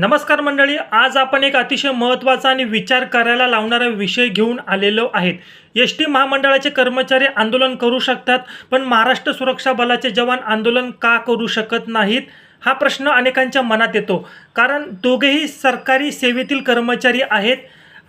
नमस्कार मंडळी आज आपण एक अतिशय महत्त्वाचा आणि विचार करायला लावणारा विषय घेऊन आलेलो आहेत. एस टी महामंडळाचे कर्मचारी आंदोलन करू शकतात पण महाराष्ट्र सुरक्षा बलाचे जवान आंदोलन का करू शकत नाहीत? हा प्रश्न अनेकांच्या मनात येतो. कारण दोघेही सरकारी सेवेतील कर्मचारी आहेत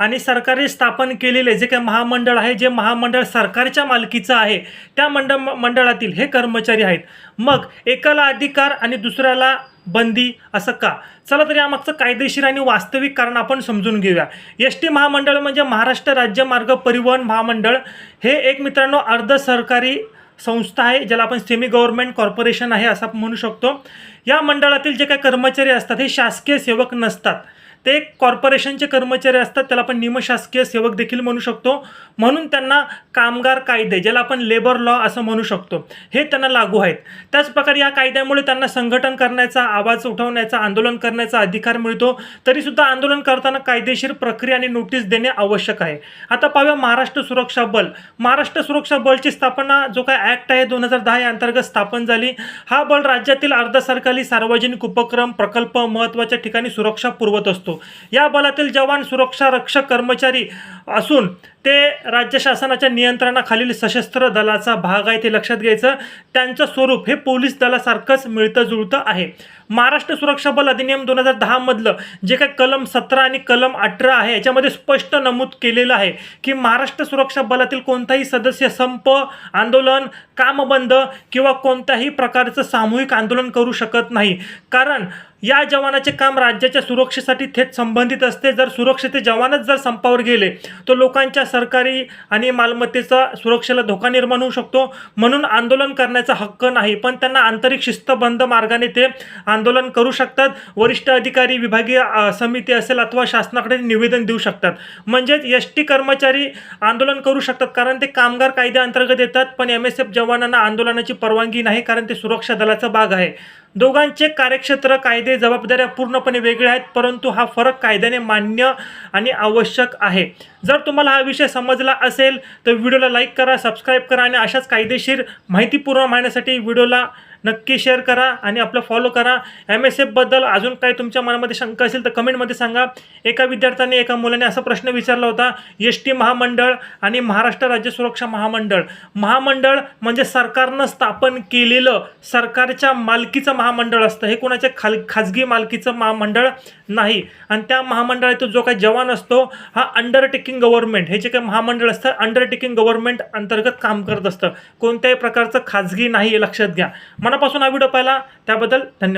आणि सरकारने स्थापन केलेले जे काही महामंडळ आहे जे महामंडळ सरकारच्या मालकीचं आहे त्या मंडळ मंडळातील हे कर्मचारी आहेत. मग एकाला अधिकार आणि दुसऱ्याला बंदी असं का? चला तर यामागचं कायदेशीर आणि वास्तविक कारण आपण समजून घेऊया. एस टी महामंडळ म्हणजे महाराष्ट्र राज्य मार्ग परिवहन महामंडळ. हे एक मित्रांनो अर्ध सरकारी संस्था आहे ज्याला आपण सेमी गव्हर्नमेंट कॉर्पोरेशन आहे असं आपण म्हणू शकतो. या मंडळातील जे काही कर्मचारी असतात हे शासकीय सेवक नसतात. ते कॉर्पोरेशनचे कर्मचारी असतात त्याला आपण निमशासकीय सेवक देखील म्हणू शकतो. म्हणून त्यांना कामगार कायदे ज्याला आपण लेबर लॉ असं म्हणू शकतो हे त्यांना लागू आहेत. त्याचप्रकारे या कायद्यामुळे त्यांना संघटन करण्याचा आवाज उठवण्याचा आंदोलन करण्याचा अधिकार मिळतो. तरीसुद्धा आंदोलन करताना कायदेशीर प्रक्रिया आणि नोटीस देणे आवश्यक आहे. आता पाहूया महाराष्ट्र सुरक्षा बल. महाराष्ट्र सुरक्षा बलची स्थापना जो काय ॲक्ट आहे दोन हजार दहा या अंतर्गत स्थापन झाली. हा बल राज्यातील अर्ध सरकारी सार्वजनिक उपक्रम प्रकल्प महत्त्वाच्या ठिकाणी सुरक्षा पुरवत असतो. या बलातील जवान सुरक्षा रक्षक कर्मचारी असून ते राज्य शासनाच्या नियंत्रणाखालील सशस्त्र दलाचा भाग आहे ते लक्षात घ्यायचं. त्यांचं स्वरूप हे पोलीस दलासारखंच मिळतं जुळतं आहे. महाराष्ट्र सुरक्षा बल अधिनियम दोन हजार दहामधलं जे काही कलम सतरा आणि कलम अठरा आहे याच्यामध्ये स्पष्ट नमूद केलेलं आहे की महाराष्ट्र सुरक्षा बलातील कोणताही सदस्य संप आंदोलन कामबंद किंवा कोणत्याही प्रकारचं सामूहिक आंदोलन करू शकत नाही. कारण या जवानाचे काम राज्याच्या सुरक्षेसाठी थेट संबंधित असते. जर सुरक्षेचे जवानच जर संपावर गेले तर लोकांच्या सरकारी आणि मालमत्तेचा सुरक्षेला धोका निर्माण होऊ शकतो. म्हणून आंदोलन करण्याचा हक्क नाही. पण त्यांना आंतरिक शिस्तबंद मार्गाने ते आंदोलन आंदोलन करू शकतात. वरिष्ठ अधिकारी विभागीय समिती असेल अथवा शासनाकडे निवेदन देऊ शकतात. म्हणजेच एस टी कर्मचारी आंदोलन करू शकतात कारण ते कामगार कायद्याअंतर्गत येतात. पण एम एस एफ जवानांना आंदोलनाची परवानगी नाही कारण ते सुरक्षा दलाचा भाग आहे. दोघांचे कार्यक्षेत्र कायदे जबाबदाऱ्या पूर्णपणे वेगळ्या आहेत परंतु हा फरक कायद्याने मान्य आणि आवश्यक आहे. जर तुम्हाला हा विषय समजला असेल तर व्हिडिओला लाईक करा सबस्क्राईब करा आणि अशाच कायदेशीर माहितीपूर्ण माहितीसाठी व्हिडिओला नक्की शेअर करा आणि आपलं फॉलो करा. एम एस एफबद्दल अजून काही तुमच्या मनामध्ये शंका असेल तर कमेंटमध्ये सांगा. एका विद्यार्थ्याने एका मुलाने असा प्रश्न विचारला होता एस टी महामंडळ आणि महाराष्ट्र राज्य सुरक्षा महामंडळ. महामंडळ म्हणजे सरकारनं स्थापन केलेलं सरकारच्या मालकीचं महामंडळ असतं. हे कोणाच्या खाल खाजगी मालकीचं महामंडळ नाही. आणि त्या महामंडळातील जो काही जवान असतो हा अंडरटेकिंग गव्हर्नमेंट हे जे काही महामंडळ असतं अंडरटेकिंग गव्हर्नमेंट अंतर्गत काम करत असतं. कोणत्याही प्रकारचं खाजगी नाही हे लक्षात घ्या. मनापासून हा व्हिडिओ पाहिला. त्याबद्दल धन्यवाद.